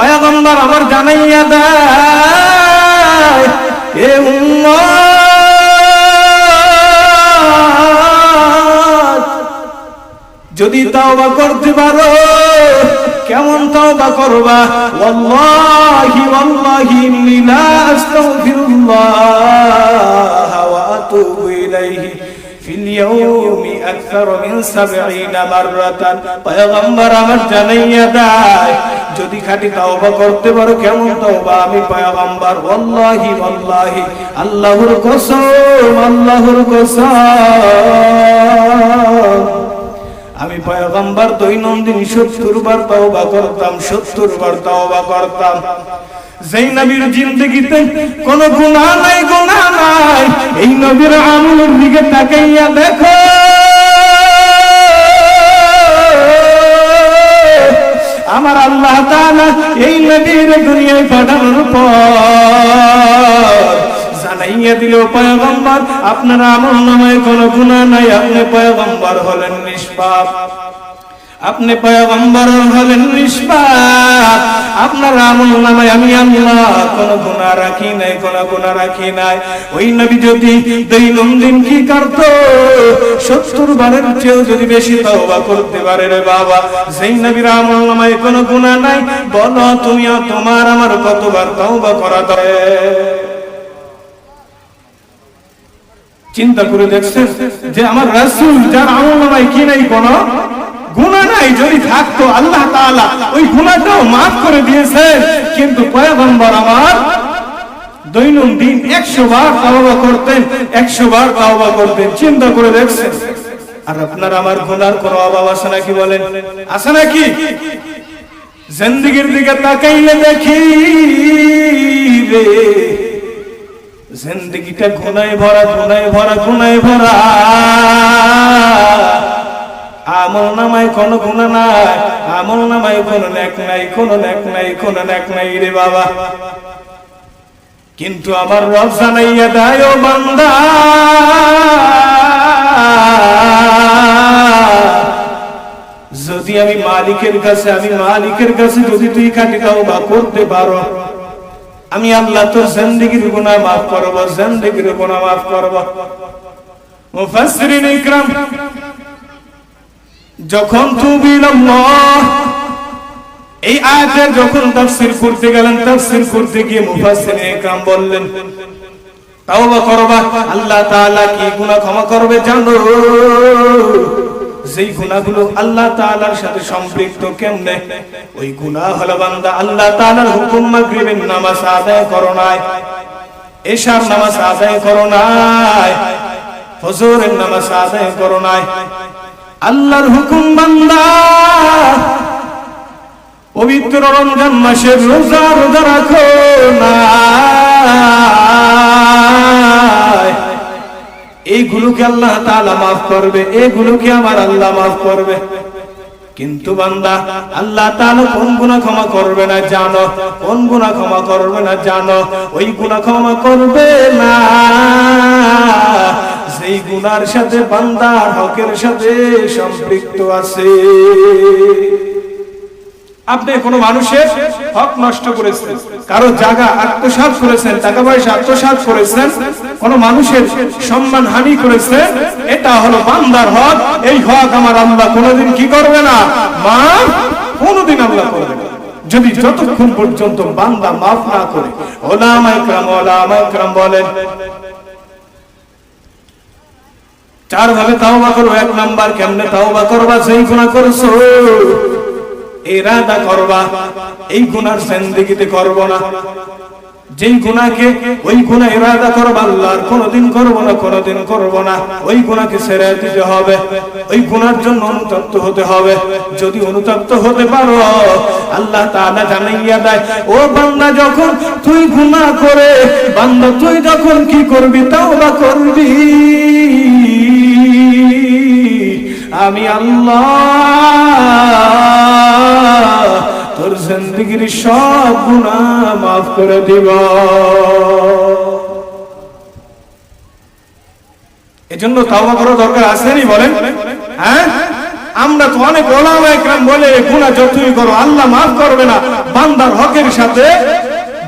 পয়গম্বর আমার জানাইয়া দেয় যদি তাওবা করতে পারো, কেমন তাওবা করবা? ওয়াল্লাহি ওয়াল্লাহি লা আস্তাগফিরুল্লাহ ওয়া আতুবু ইলাইহি। ফিল ইয়াউমি আকসার 70 মাররাতান। পয়গম্বর আমার জানাইয়া যদি খাটি তাওবা করতে পারো, কেমন তাওবা? আমি পয়গম্বর, ওয়াল্লাহি ওয়াল্লাহি, আল্লাহর কসম আল্লাহর কসম। আমি পয়গম্বর দৈনন্দিন সত্তর বার তওবা করতাম, সত্তর বার তওবা করতাম। যেই নবীর জিন্দগিতে কোন গুনাহ নাই গুনাহ নাই, এই নবীর আমলের দিকে তাকাইয়া দেখো। আমার আল্লাহ তাআলা এই নবীর দুনিয়ায় পাঠানোর পর জানাইয়া দিল, পয়গম্বর, আপনার আমল নামায় কোনো গুনাহ নাই, আপনি পয়গম্বর হলেন নিষ্পাপ। আপনি পয়গম্বর হলেন নিষ্পাপ। আপনার আমল নামায় আমি আল্লাহ, কোনো গুনাহ রাখি নাই, কোনো গুনাহ রাখি নাই। ওই নবী যদি দৈনন্দিন কি করত? সত্তর বারের চেয়েও যদি বেশি তওবা করতে পারে রে বাবা। সেই নবীর আমল নামায় কোনো গুনাহ নাই, বলো তুমিও তোমার আমার কতবার তওবা করা দরকার? চিন্তা করে দেখছেন যে আমার রাসূল যার আমল নামায় কি নাই কোন নাই, যদি থাকতো আল্লাহ ওই করে কিন্তু পয়গম্বর আমার দৈনন্দিন 100 বার তাওবা করতেন 100 বার তাওবা করতেন, চিন্তা করে দেখছেন আর আপনার আমার গুনার কোনো অভাব আছে নাকি বলেন? আছে নাকি? দিকে তাকাইলে দেখি রে। জিন্দগিটা গুনায় ভরা গুনায় ভরা গুনায় ভরা। আমল নামায় কোনো গুণা নাই, আমল নামায় কোনো নেক নাই, কোনো নেক নাই, কোনো নেক নাই রে বাবা। কিন্তু আমার রব জানাইয়া দেয়, ও বান্দা। যদি আমি মালিকের কাছে, আমি মালিকের কাছে যদি তুই কাটি দাও বা করতে পারো আমি আল্লাহ তোর জিন্দেগির গুনাহ maaf করব, জিন্দেগির গুনাহ maaf করব। মুফাসসিরিন ইকরাম, যখন তুবিলাল্লাহ এই আয়াতে যখন তাফসীর করতে গেলেন, তাফসীর করতে গিয়ে মুফাসসিরিন ইকরাম বললেন, তাওবা করবা, আল্লাহ তাআলা কি গুনাহ ক্ষমা করবে জানো? যেই গুনাহগুলো আল্লাহ তাআলার সাথে সম্পৃক্ত কেমনে? ওই গুনাহ হলো বান্দা আল্লাহ তাআলার হুকুম মাগরিবের নামাজ আদায় করো নাই। এশার নামাজ আদায় করো নাই। ফজরের নামাজ আদায় করো নাই। আল্লাহর হুকুম বান্দা পবিত্র রমজান মাসের রোজা রোজা রাখো না এইগুলোকে আল্লাহ তাআলা maaf করবে এগুলোকে আমার আল্লাহ maaf করবে। কিন্তু বান্দা, আল্লাহ তাআলা কোন গুনাহ ক্ষমা করবে না জানো? কোন গুনাহ ক্ষমা করবে না জানো? ওই গুনাহ ক্ষমা করবে না। সেই গুনার সাথে বান্দার হকের সাথে সম্পৃক্ত আছে। আপনি কোনো মানুষের হক নষ্ট করেছেন, কারও জায়গা আত্মসাৎ করেছেন, টাকা পয়সা আত্মসাৎ করেছেন, কোন মানুষের সম্মান হানি করেছেন, এটা হলো বান্দার হক, এই হক আমার আল্লাহ কোনোদিন কি করবে না? মা, কোনোদিন আল্লাহ করবে না। যদি যতক্ষণ পর্যন্ত বান্দা মাফ না করে, ওলামা ইকরাম ওলামা ইকরাম বলেন চার ভাবে তাওবা করো, এক নাম্বার কেমনে তাওবা করবা সেই গুনাহ করছ। ইরাদা করবা, এই গুনার জিন্দেগিতে করব না। যেই গুনাহকে ওই গুনাহ ইরাদা করবা, আল্লাহর কোনদিন করব না, কোনদিন করব না। ওই গুনাহকে ছেড়ে দিতে হবে, ওই গুনার জন্য অনুতপ্ত হতে হবে। যদি অনুতপ্ত হতে পারো, আল্লাহ তাআলা জানাইয়া দেয়, ও বান্দা, যখন তুই গুনাহ করে, বান্দা, তুই যখন কি করবি, তাওবা করবি। আমি আল্লাহ জিন্দগির সব গুনাহ মাফ করে দিব। এজন্য তাওবা করার দরকার আছে নি বলেন? হ্যাঁ? আমরা তো অনেক ওলামা একরাম বলে গুণা যতই করো, আল্লাহ মাফ করবে না। বান্দার হকের সাথে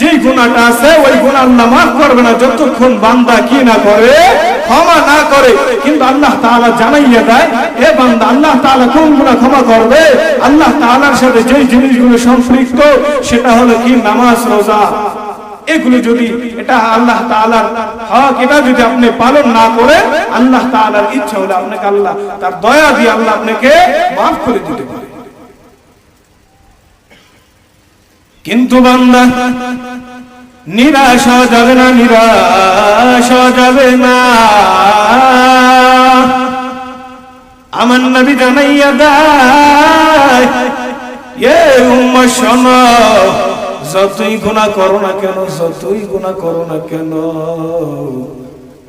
যেই গুণাটা আছে, ওই গুণা আল্লাহ মাফ করবে না। যতক্ষণ বান্দা কি না করে ক্ষমা না করে, কিন্তু আল্লাহ তাআলা জানাইয়া দেয় এ বান্দা, আল্লাহ তাআলা কোন গুণা ক্ষমা করবে? আল্লাহ তাআলার সাথে যেই জিনিসগুলো সম্পৃক্ত, সেটা হলো কি? নামাজ, রোজা। এগুলো যদি এটা আল্লাহ তাআলার হক, এটা যদি আপনি পালন না করে আল্লাহ তাআলার ইচ্ছা হলে আপনাকে আল্লাহ, তার দয়া দিয়ে আল্লাহ আপনাকে মাফ করে দিতে পারে। কিন্তু বান্দা নিরাশ যাবে না, নিরাশ যাবে না। আমার নবী জানাইয়া দেয়, এ উম্মা শোনো, যতই গুনাহ করো না কেন, যতই গুনাহ করো না কেন,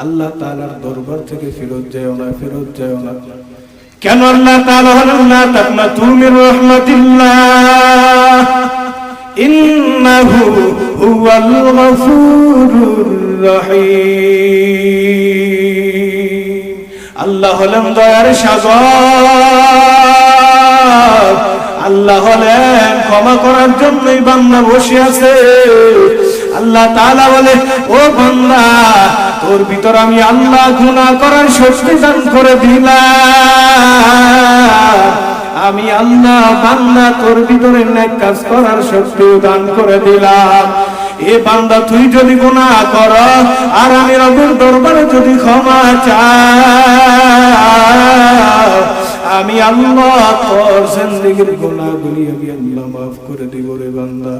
আল্লাহ তাআলার দরবার থেকে ফেরত যাও না, ফেরত যাও না। কেন আল্লাহ তাআলা হলেন না তাকনা তুমি রহমাতিল্লাহ ইন্নাহু হুয়াল গফুরুর রহিম। আল্লাহ হলেন দয়ার সাগর। আল্লাহ হলেন ক্ষমা করার জন্যই বান্দা বসে আছে। আল্লাহ তাআলা বলে, ও বান্দা, তোর ভিতর আমি আল্লাহ গুনাহ করার শক্তি দান করে দিলাম। আমি আল্লাহ বান্দা তোর ভিতরে নেক কাজ করার শক্তি দান করে দিলাম। এ বান্দা, তুই যদি গুনাহ কর, আর আমি রবের দরবারে যদি ক্ষমা চাই আমি আল্লাহ তোর জিন্দেগীর গুনাহগুলি আমি আল্লাহ মাফ করে দিব রে বান্দা।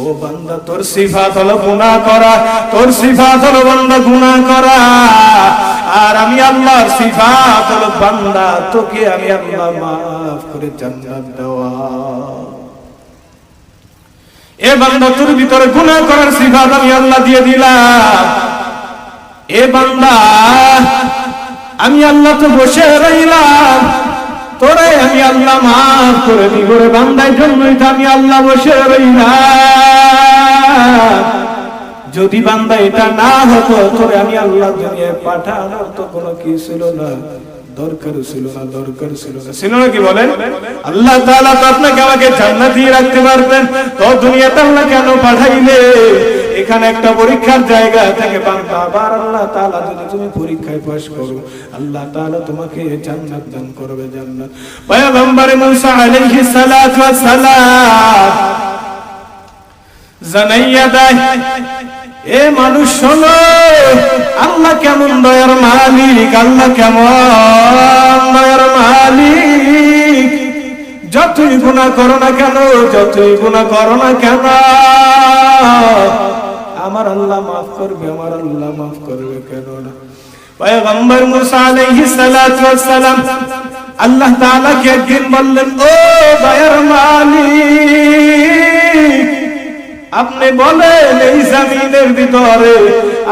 ও বান্দা, তোর সিফাত হলো গুনাহ করা, তোর সিফাত হলো বান্দা গুনাহ করা। আর আমি আল্লাহর সিফাত হলো বান্দা, তোকে আমি আল্লাহ মাফ করে জান্নাত দেওয়া। এ বান্দা, তোর ভিতরে গুনাহ করার সিফাত আমি আল্লাহ দিয়ে দিলাম। এ বান্দা, আমি আল্লাহ তো বসে রইলাম। তোরে আমি আল্লাহ মাফ করে দিব রে বান্দার জন্যই তো আমি আল্লাহ বসে রইলাম যদি বান্দা এটা না হতো তোরে আমি আল্লাহ দুনিয়ায় পাঠানোর তো কোনো কি ছিল না। দরকার ছিল না দরকার ছিল না। ছিল না কি বলেন? আল্লাহ তাআলা তো আপনাকে আমাকে জান্নাতি রাখতে পারবেন। তো দুনিয়াতে আল্লাহ কেন পাঠাইলে? এখানে একটা পরীক্ষার জায়গা থেকে। বান্দা আবার আল্লাহ তাআলা যদি তুমি পরীক্ষায় পাস করো আল্লাহ তাআলা তোমাকে জান্নাত দান করবে জান্নাত। পয়গম্বর মুসা আলাইহিস সালাতু ওয়াস সালাম। জানাইয়া দেয় এ মানুষ শোনো, আল্লাহ কেমন দয়ার মালিক, আল্লাহ কেমন দয়ার মালিক। যতই গুণা করো না কেন, যতই গুণা করো না কেন, আমার আল্লাহ মাফ করবে, আমার আল্লাহ মাফ করবে কেন না? পয়গম্বর মুসা আলাইহিস সালাতু ওয়াস সালাম আল্লাহ তাআলা কে একদিন বললেন, ও দয়ার মালিক আপনি বলেন এই জমিনের ভিতরে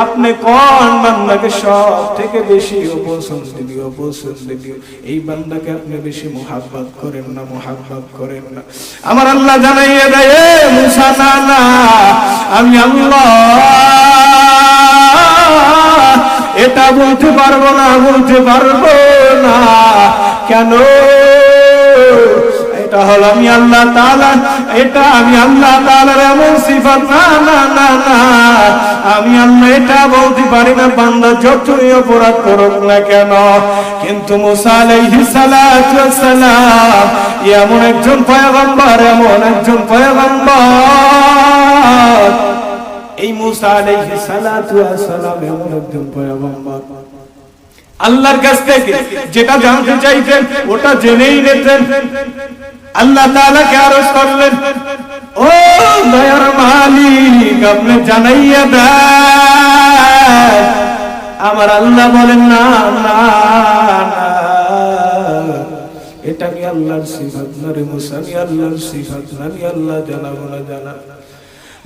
আপনি কোন বান্দাকে সব থেকে বেশি অপছন্দনীয় অপছন্দনীয়? এই বান্দাকে আপনি বেশি মোহাব্বত করেন না, মোহাব্বত করেন না? আমার আল্লাহ জানাইয়ে দেয় মুসা না না আমি আল্লাহ, এটা বলতে পারব না, বলতে পারব না। কেন? এটা হলো আমি আল্লাহ তাআলা, এটা আমি আল্লাহ তাআলার এমন সিফাত, না না না না। আমি আল্লাহ এটা বলতে পারি না, বান্দা যতই অপরাধ করুক না কেন। কিন্তু মুসা আলাইহিস এমন একজন পয়গম্বর, এমন একজন পয়গম্বর। এই মুসা আলাইহিস এমন একজন পয়গম্বর। আল্লাহর কাছ থেকে যেটা জানতে চাইতেন, ওটা জেনেই নিতেন। আল্লাহ তাআলাকে আরজ করলেন, ও দয়ার মালিক, আপনি জানাইয়া দেন। আমার আল্লাহ বলেন, না না এটা আমি আল্লাহর সিফাত, না রে মুসা, আমি আল্লাহর সিফাত, না আল্লাহ জানাব না জানা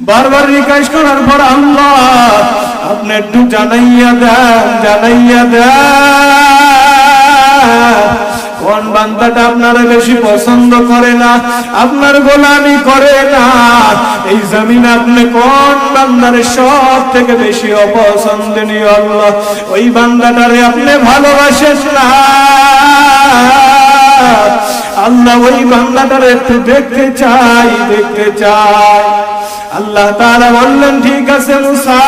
বারবার রিকোয়েস্ট করার পর আল্লাহ আপনি একটু জানাইয়া দেন জানাইয়া দেন। কোন বান্দাটা আপনারা বেশি পছন্দ করে না, আপনার গোলামি করে না? এই জমিন আপনি কোন বান্দার সব থেকে বেশি অপছন্দনীয় আল্লাহ? ওই বান্দাটারে আপনি ভালোবাসেন না। আল্লাহ ওই বান্দাটার একটু দেখতে চাই দেখতে চাই। আল্লাহ তাআলা বললেন, ঠিক আছে মুসা,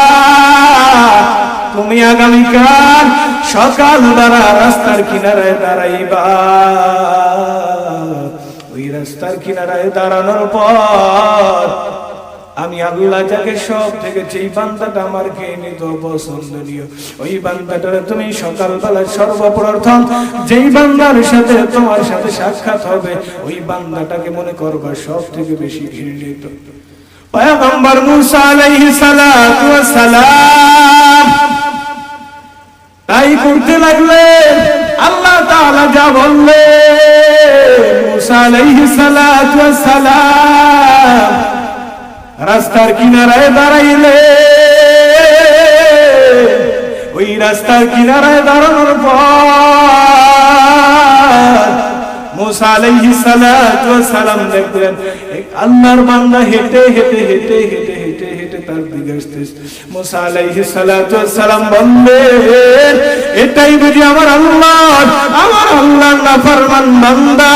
তুমি আগামীকাল সকাল দ্বারা রাস্তার কিনারায় দাঁড়াইবা। ওই রাস্তার কিনারায় দাঁড়ানোর পর আমি আল্লাহ যাকে সব থেকে যেই বান্দাটা আমার কে নিত পছন্দনীয়, ওই বান্দাটা তুমি সকালবেলা সর্বপ্রথম যেই বান্দার সাথে তোমার সাথে সাক্ষাৎ হবে, ওই বান্দাটাকে মনে করবা সব থেকে বেশি ঘৃণিত। পয়গম্বর মুসা আলাইহিস সালাতু সালাম তাই করতে লাগলেন আল্লাহ তাআলা যা বললেন মুসা আলাইহিস সালাতু সালাম রাস্তার কিনারায় দাঁড়াইলে। ওই রাস্তার কিনারায় দাঁড়ানোর পর বান্দা এটাই বুঝি আমার আল্লাহ আমার নাফরমান বান্দা,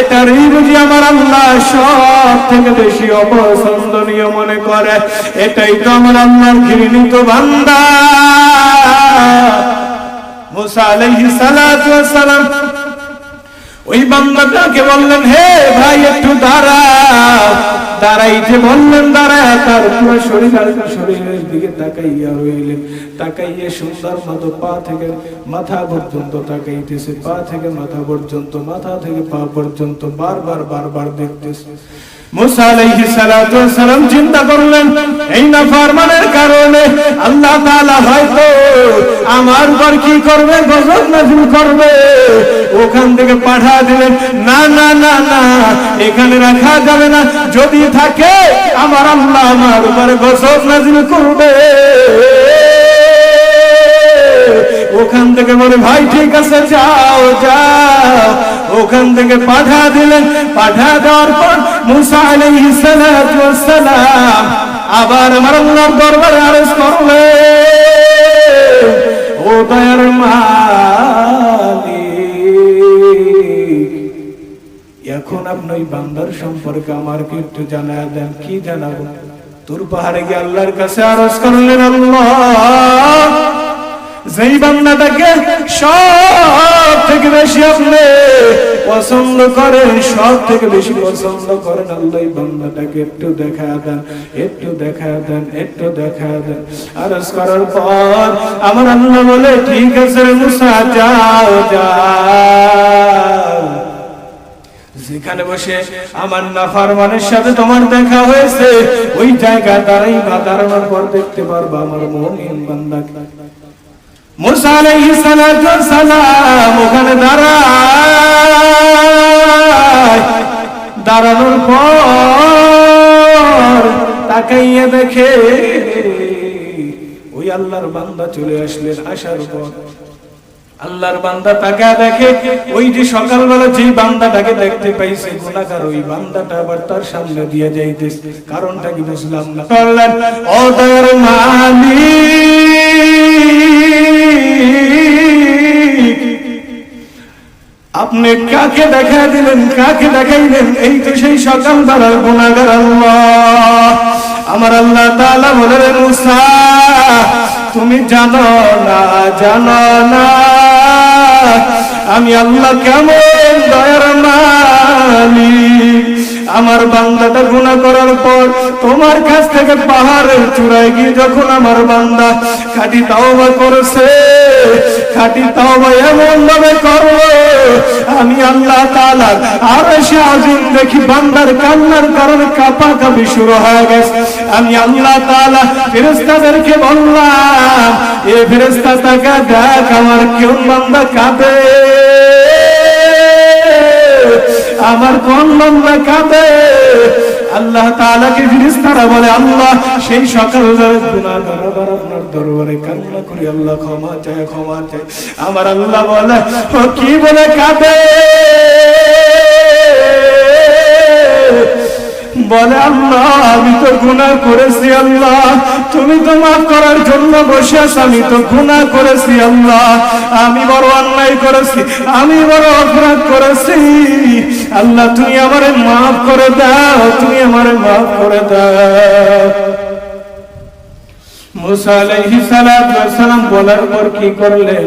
এটারই বুঝি আমার আল্লাহ সব থেকে বেশি অপছন্দনীয় মনে করে, এটাই তো আমার আল্লাহর ঘৃণিত বান্দা। মুসা আলাইহিস সালাতু ওয়াস সালাম, ওই বান্দাটাকে বললেন, হে ভাই, একটু দাঁড়াইতে বললেন তার পুরো শরীর শরীরের দিকে তাকাইয়া রইলেন। তাকাইয়া সুন্দর মতো পা থেকে মাথা পর্যন্ত তাকাইতেছে, পা থেকে মাথা পর্যন্ত, মাথা থেকে পা পর্যন্ত বারবার বারবার দেখতেছে। মুসা আলাইহিস সালাতু সালাম চিন্তা করলেন। এই নাফরমানের কারণে আল্লাহ তাআলা হয়তো আমার উপর কি করবে, গজব নাযিল করবে। ওখান থেকে পাঠা দিলেন, না না না না, এখানে রাখা যাবে না। যদি থাকে, আমার আল্লাহ আমার উপরে গজব নাযিল করবে। ওখান থেকে বলে, ভাই, ঠিক আছে, যাও যাও। ওখান থেকে পাঠা দিলেন। পাঠা দেওয়ার পর মুসা আলাইহিস সালাতু ওয়াস সালাম আবার আমার আল্লাহর দরবারে আরজ করলে, ও দয়ার মালিক। এখন আপনি বান্দার সম্পর্কে আমাকে একটু জানা দেন, কি জানাব? তোর পাহাড়ে গিয়ে আল্লাহর কাছে আরজ করলেন আল্লাহ। যেই বান্দাটাকে সব থেকে বেশি আপনি পছন্দ করেন সব থেকে বেশি পছন্দ করেন আল্লাহ বান্দাটাকে একটু দেখা দেন, একটু দেখা দেন, একটু দেখা দেন। আরজ করার পর আমার আল্লাহ বলে, ঠিক আছে মুসা, যাও যাও। যেখানে বসে আমার নাফারমানের সাথে তোমার দেখা হয়েছে, ওই জায়গা দাঁড়াই বা দাঁড়ানোর পর দেখতে পারবা আমার মুমিন বান্দাকে। দাঁড়ানোর পর তাকাইয়া দেখে ওই আল্লাহর বান্দা চলে আসলেন আসার পর। আল্লাহর বান্দা তাকা দেখে, ওই যে সকালবেলা যেই বান্দাটাকে দেখতে পাইছে, গুনাহগার ওই বান্দাটা আবার তার সামনে দিয়ে যাইতেছে। কারণটা কি বুঝলাম না? ও দয়ার মালিক আপনি কাকে দেখা দিলেন, কাকে দেখাইলেন? এই তো সেই সকাল বেলার গুণাগার আল্লাহ। আমার আল্লাহ তালা বলে তুমি জানো না জানো না। আমি আল্লাহ কেমন দয়ার মালিক। আমার বান্দাটা গুনাহ করার পর তোমার কাছ থেকে পাহাড়ের চূড়ায় গিয়ে যখন আমার বান্দা খাটি তাওবা করেছে খাটি তাওবা এমন ভাবে করল আমি আল্লাহ তাআলা আর সে আজিম দেখি, বান্দার কান্নার কারণে কাপা কাপি শুরু হয়ে গেছে। আমি আল্লাহ তাআলা ফেরেশতাদেরকে বললাম, এ ফেরেশতা তাকা দেখ, আমার কেউ বান্দা কাঁদে। আমার কোন বান্দা কাঁদে? আল্লাহ তাআলাকে ফেরেশতারা বলে, আল্লাহ, সেই সকাল গুনাহগার আপনার দরবারে কান্না করি। আল্লাহ ক্ষমা চায় ক্ষমা চায়। আমার আল্লাহ বলে, ও কি বলে কাঁদে? বলে আল্লাহ, আমি তো গুনাহ করেছি আল্লাহ। তুমি তো মাফ করার জন্য বসে আছো, আমি তো গুনাহ করেছি আল্লাহ। আমি বড় অন্যায় করেছি, আমি বড় অপরাধ করেছি। আল্লাহ, তুমি আমারে মাফ করে দাও, তুমি আমারে মাফ করে দাও। মুসা আলাইহিস সালাম বলার পর কি করলেন?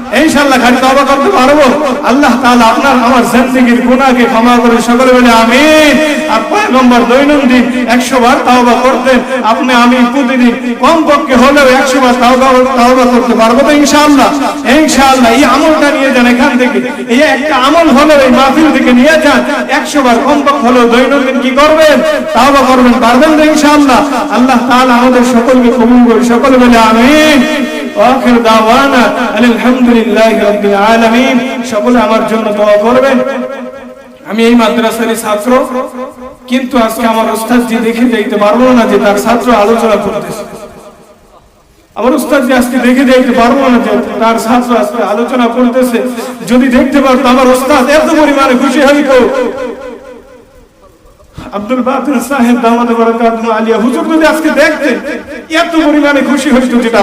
ইনশাআল্লাহ খাঁটি তাওবা করতে পারব। আল্লাহ তাআলা আপনার আমার জিন্দেগীর গুনাহকে ক্ষমা করে সকলে বলে আমিন। আর পয়গম্বর দৈনন্দিন 100 বার তাওবা করতেন। আপনি আমি প্রতিদিন হলেও 100 বার তাওবা তাওবা করতে পারব তো ইনশাআল্লাহ। ইনশাআল্লাহ এই আমলটা নিয়ে যান এখান থেকে। এই একটা আমল হলো এই মাহফিল থেকে নিয়ে যান। 100 বার কমপক্ষে হলেও দৈনন্দিন কি করবেন? তাওবা করবেন, পারবেন তো ইনশাআল্লাহ। আল্লাহ তাআলা আমাদের সকলকে কবুল করে সকলে বলে আমিন। আখির দাওয়ানা আলহামদুলিল্লাহি রাব্বিল আলামিন। সকলে আমার জন্য দোয়া করবেন। আমি এই মাদ্রাসারই ছাত্র, কিন্তু আজকে আমার ওস্তাদ জি দেখে দেখতে পারব না যে তার ছাত্র আলোচনা করতেছে। আমার উস্তাদ যে আজকে দেখে দেখতে পারব না যে তার ছাত্র আজকে আলোচনা করতেছে। যদি দেখতে পারতো আমার ওস্তাদ, এত পরিমাণে খুশি হইতো। আব্দুল বাতিল সাহেব দামাদ বরকাত আলিয়া হুজুর যদি আজকে দেখতেন, এত পরিমাণে খুশি হইতো যেটা